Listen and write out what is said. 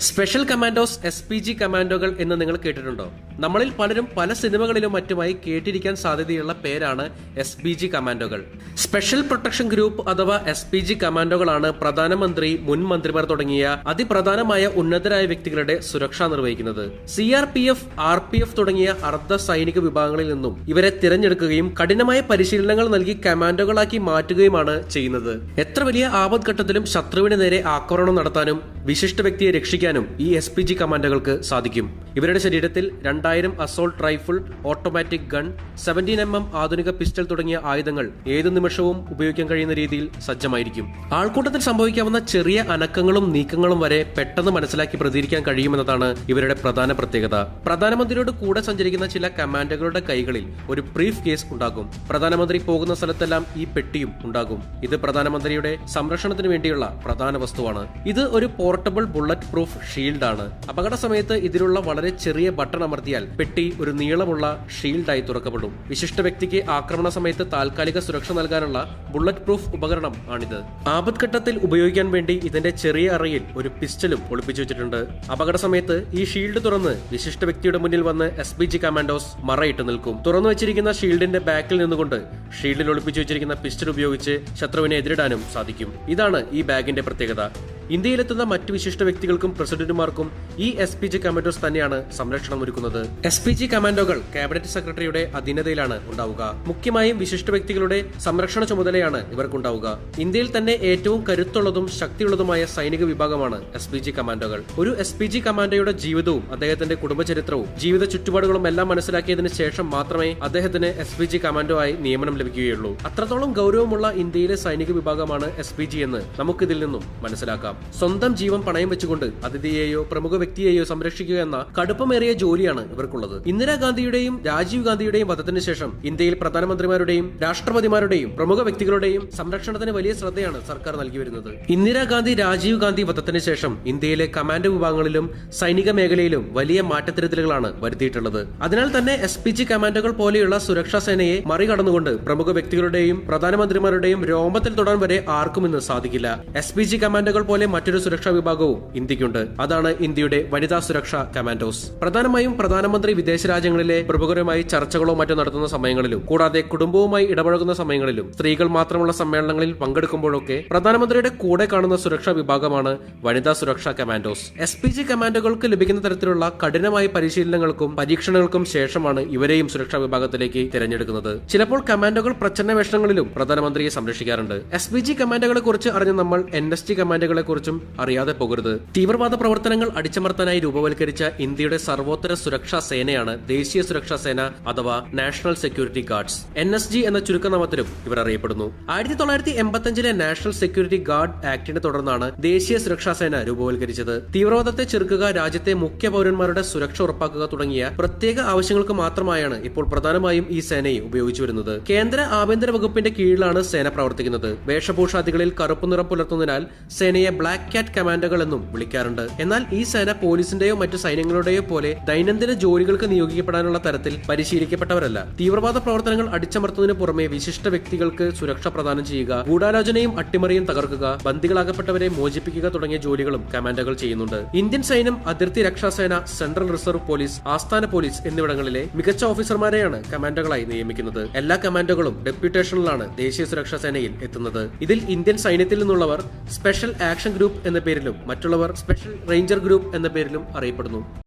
Special commandos S P G കമാൻഡോകൾ എന്ന് നിങ്ങൾ കേട്ടിട്ടുണ്ടോ? നമ്മളിൽ പലരും പല സിനിമകളിലും മറ്റുമായി കേട്ടിരിക്കാൻ സാധ്യതയുള്ള പേരാണ് എസ് പി ജി കമാൻഡോകൾ. സ്പെഷ്യൽ പ്രൊട്ടക്ഷൻ ഗ്രൂപ്പ് അഥവാ എസ് പി ജി കമാൻഡോകളാണ് പ്രധാനമന്ത്രി മുൻ മന്ത്രിമാർ തുടങ്ങിയ അതിപ്രധാനമായ ഉന്നതരായ വ്യക്തികളുടെ സുരക്ഷ നിർവഹിക്കുന്നത്. C R P F R P F തുടങ്ങിയ അർദ്ധ സൈനിക വിഭാഗങ്ങളിൽ നിന്നും ഇവരെ തിരഞ്ഞെടുക്കുകയും കഠിനമായ പരിശീലനങ്ങൾ നൽകി കമാൻഡോകളാക്കി മാറ്റുകയുമാണ് ചെയ്യുന്നത്. എത്ര വലിയ ആപത് ഘട്ടത്തിലും ശത്രുവിന് നേരെ ആക്രമണം നടത്താനും വിശിഷ്ട വ്യക്തിയെ രക്ഷിക്കാനും ഈ എസ് പി ജി കമാൻഡോകൾക്ക് സാധിക്കും. ഇവരുടെ ശരീരത്തിൽ രണ്ടായിരം assault rifle automatic gun seventeen M M ആധുനിക പിസ്റ്റൾ തുടങ്ങിയ ആയുധങ്ങൾ ഏതു നിമിഷവും ഉപയോഗിക്കാൻ കഴിയുന്ന രീതിയിൽ സജ്ജമായിരിക്കും. ആൾക്കൂട്ടത്തിൽ സംഭവിക്കാവുന്ന ചെറിയ അനക്കങ്ങളും നീക്കങ്ങളും വരെ പെട്ടെന്ന് മനസ്സിലാക്കി പ്രതികരിക്കാൻ കഴിയുമെന്നതാണ് ഇവരുടെ പ്രധാന പ്രത്യേകത. പ്രധാനമന്ത്രിയോട് കൂടെ സഞ്ചരിക്കുന്ന ചില കമാൻഡോകളുടെ കൈകളിൽ ഒരു ബ്രീഫ് കേസ് ഉണ്ടാകും. പ്രധാനമന്ത്രി പോകുന്ന സ്ഥലത്തെല്ലാം ഈ പെട്ടിയും ഉണ്ടാകും. ഇത് പ്രധാനമന്ത്രിയുടെ സംരക്ഷണത്തിന് വേണ്ടിയുള്ള പ്രധാന വസ്തുവാണ്. ഇത് ഒരു പോർട്ടബിൾ ബുള്ളറ്റ് പ്രൂഫ് ഷീൽഡാണ്. അപകട സമയത്ത് ഇതിലുള്ള വളരെ ചെറിയ ബട്ടൺ അമർത്തിയാൽ പെട്ടി ഒരു നീളമുള്ള ഷീൽഡായി തുറക്കപ്പെടും. വിശിഷ്ട വ്യക്തിക്ക് ആക്രമണ സമയത്ത് താൽക്കാലിക സുരക്ഷ നൽകാനുള്ള ബുള്ളറ്റ് പ്രൂഫ് ഉപകരണം ആണിത്. ആപത്ഘട്ടത്തിൽ ഉപയോഗിക്കാൻ വേണ്ടി ഇതിന്റെ ചെറിയ അറയിൽ ഒരു പിസ്റ്റലും ഒളിപ്പിച്ചു വെച്ചിട്ടുണ്ട്. അപകട സമയത്ത് ഈ ഷീൽഡ് തുറന്ന് വിശിഷ്ട വ്യക്തിയുടെ മുന്നിൽ വന്ന് എസ് ബി ജി കമാൻഡോസ് മറയിട്ട് നിൽക്കും. തുറന്നു വെച്ചിരിക്കുന്ന ഷീൽഡിന്റെ ബാക്കിൽ നിന്നുകൊണ്ട് ഷീൽഡിൽ ഒളിപ്പിച്ചു വെച്ചിരിക്കുന്ന പിസ്റ്റൽ ഉപയോഗിച്ച് ശത്രുവിനെ എതിരിടാനും സാധിക്കും. ഇതാണ് ഈ ബാഗിന്റെ പ്രത്യേകത. ഇന്ത്യയിലെത്തുന്ന മറ്റ് വിശിഷ്ട വ്യക്തികൾക്കും പ്രസിഡന്റുമാർക്കും ഈ എസ് പി ജി കമാൻഡോസ് തന്നെയാണ് സംരക്ഷണം ഒരുക്കുന്നത്. എസ് പി ജി കമാൻഡോകൾ ക്യാബിനറ്റ് സെക്രട്ടറിയുടെ അധീനതയിലാണ് ഉണ്ടാവുക. മുഖ്യമായും വിശിഷ്ട വ്യക്തികളുടെ സംരക്ഷണ ചുമതലയാണ് ഇവർക്കുണ്ടാവുക. ഇന്ത്യയിൽ തന്നെ ഏറ്റവും കരുത്തുള്ളതും ശക്തിയുള്ളതുമായ സൈനിക വിഭാഗമാണ് എസ് പി ജി കമാൻഡോകൾ. ഒരു എസ് പി ജി കമാൻഡോയുടെ ജീവിതവും അദ്ദേഹത്തിന്റെ കുടുംബചരിത്രവും ജീവിത ചുറ്റുപാടുകളും എല്ലാം മനസ്സിലാക്കിയതിനു ശേഷം മാത്രമേ അദ്ദേഹത്തിന് എസ് പി ജി കമാൻഡോ ആയി നിയമനം ലഭിക്കുകയുള്ളൂ. അത്രത്തോളം ഗൗരവമുള്ള ഇന്ത്യയിലെ സൈനിക വിഭാഗമാണ് എസ് പി ജി എന്ന് നമുക്കിതിൽ നിന്നും മനസ്സിലാക്കാം. സ്വന്തം ജീവൻ പണയം വെച്ചുകൊണ്ട് അതിഥിയെയോ പ്രമുഖ വ്യക്തിയെയോ സംരക്ഷിക്കുക എന്ന കടുപ്പമേറിയ ജോലിയാണ് ഇവർക്കുള്ളത്. ഇന്ദിരാഗാന്ധിയുടെയും രാജീവ് ഗാന്ധിയുടെയും വധത്തിന് ശേഷം ഇന്ത്യയിൽ പ്രധാനമന്ത്രിമാരുടെയും രാഷ്ട്രപതിമാരുടെയും പ്രമുഖ വ്യക്തികളുടെയും സംരക്ഷണത്തിന് വലിയ ശ്രദ്ധയാണ് സർക്കാർ നൽകി വരുന്നത്. ഇന്ദിരാഗാന്ധി രാജീവ് ഗാന്ധി വധത്തിന് ശേഷം ഇന്ത്യയിലെ കമാൻഡ് വിഭാഗങ്ങളിലും സൈനിക മേഖലയിലും വലിയ മാറ്റത്തിരുത്തലുകളാണ് വരുത്തിയിട്ടുള്ളത്. അതിനാൽ തന്നെ എസ് പി ജി കമാൻഡോകൾ പോലെയുള്ള സുരക്ഷാ സേനയെ മറികടന്നുകൊണ്ട് പ്രമുഖ വ്യക്തികളുടെയും പ്രധാനമന്ത്രിമാരുടെയും രോമത്തിൽ തൊടാൻ വരെ ആർക്കും ഇന്ന് സാധിക്കില്ല. എസ് പി ജി കമാൻഡോകൾ പോലെ മറ്റൊരു സുരക്ഷാ വിഭാഗവും ഇന്ത്യക്കുണ്ട് അതാണ് ഇന്ത്യയുടെ വനിതാ സുരക്ഷാ കമാൻഡോസ്. പ്രധാനമായും പ്രധാനമന്ത്രി വിദേശ രാജ്യങ്ങളിലെ പ്രമുഖരുമായി ചർച്ചകളോ മറ്റോ നടത്തുന്ന സമയങ്ങളിലും കൂടാതെ കുടുംബവുമായി ഇടപഴകുന്ന സമയങ്ങളിലും സ്ത്രീകൾ മാത്രമുള്ള സമ്മേളനങ്ങളിൽ പങ്കെടുക്കുമ്പോഴൊക്കെ പ്രധാനമന്ത്രിയുടെ കൂടെ കാണുന്ന സുരക്ഷാ വിഭാഗമാണ് വനിതാ സുരക്ഷാ കമാൻഡോസ്. എസ് പി ജി കമാൻഡോകൾക്ക് ലഭിക്കുന്ന തരത്തിലുള്ള കഠിനമായ പരിശീലനങ്ങൾക്കും പരീക്ഷണങ്ങൾക്കും ശേഷമാണ് ഇവരെയും സുരക്ഷാ വിഭാഗത്തിലേക്ക് തിരഞ്ഞെടുക്കുന്നത്. ചിലപ്പോൾ കമാൻഡോകൾ പ്രച്ഛന്ന വേഷങ്ങളിലും പ്രധാനമന്ത്രിയെ സംരക്ഷിക്കാറുണ്ട്. എസ് പി ജി കമാൻഡോകളെ കുറിച്ച് അറിഞ്ഞ നമ്മൾ എൻ എസ് ജി കമാൻഡോകളെ അറിയാതെ പോകരുത്. തീവ്രവാദ പ്രവർത്തനങ്ങൾ അടിച്ചമർത്താനായി രൂപവൽക്കരിച്ച ഇന്ത്യയുടെ സർവോത്തര സുരക്ഷാ സേനയാണ് ദേശീയ സുരക്ഷാ സേന അഥവാ national security guards. N S G എന്ന ചുരുക്കനാമത്തിലും ഇവർ അറിയപ്പെടുന്നു. ആയിരത്തി തൊള്ളായിരത്തി എൺപത്തിയഞ്ചിലെ നാഷണൽ സെക്യൂരിറ്റി ഗാർഡ് ആക്ടിനെ തുടർന്നാണ് ദേശീയ സുരക്ഷാ സേന രൂപവൽക്കരിച്ചത്. തീവ്രവാദത്തെ ചെറുക്കുക രാജ്യത്തെ മുഖ്യ പൗരന്മാരുടെ സുരക്ഷ ഉറപ്പാക്കുക തുടങ്ങിയ പ്രത്യേക ആവശ്യങ്ങൾക്ക് മാത്രമായാണ് ഇപ്പോൾ പ്രധാനമായും ഈ സേനയെ ഉപയോഗിച്ചു വരുന്നത്. കേന്ദ്ര ആഭ്യന്തര വകുപ്പിന്റെ കീഴിലാണ് സേന പ്രവർത്തിക്കുന്നത്. വേഷഭൂഷാദികളിൽ കറുപ്പ് നിറം പുലർത്തുന്നതിനാൽ സേനയെ ബ്ലാക്ക് കാറ്റ് കമാൻഡോകൾ എന്നും വിളിക്കാറുണ്ട്. എന്നാൽ ഈ സേന പോലീസിന്റെയോ മറ്റു സൈന്യങ്ങളുടെയോ പോലെ ദൈനംദിന ജോലികൾക്ക് നിയോഗിക്കപ്പെടാനുള്ള തരത്തിൽ പരിശീലിക്കപ്പെട്ടവരല്ല. തീവ്രവാദ പ്രവർത്തനങ്ങൾ അടിച്ചമർത്തുന്നതിന് പുറമെ വിശിഷ്ട വ്യക്തികൾക്ക് സുരക്ഷ പ്രദാനം ചെയ്യുക ഗൂഢാലോചനയും അട്ടിമറിയും തകർക്കുക ബന്ദികളാകപ്പെട്ടവരെ മോചിപ്പിക്കുക തുടങ്ങിയ ജോലികളും കമാൻഡോകൾ ചെയ്യുന്നുണ്ട്. ഇന്ത്യൻ സൈന്യം അതിർത്തി രക്ഷാസേന സെൻട്രൽ റിസർവ് പോലീസ് ആസ്ഥാന പോലീസ് എന്നിവിടങ്ങളിലെ മികച്ച ഓഫീസർമാരെയാണ് കമാൻഡോകളായി നിയമിക്കുന്നത്. എല്ലാ കമാൻഡോകളും ഡെപ്യൂട്ടേഷനിലാണ് ദേശീയ സുരക്ഷാ സേനയിൽ എത്തുന്നത്. ഇതിൽ ഇന്ത്യൻ സൈന്യത്തിൽ നിന്നുള്ളവർ സ്പെഷ്യൽ ആക്ഷൻ ഗ്രൂപ്പ് എന്ന പേരിലും മറ്റുള്ളവർ സ്പെഷ്യൽ റേഞ്ചർ ഗ്രൂപ്പ് എന്ന പേരിലും അറിയപ്പെടുന്നു.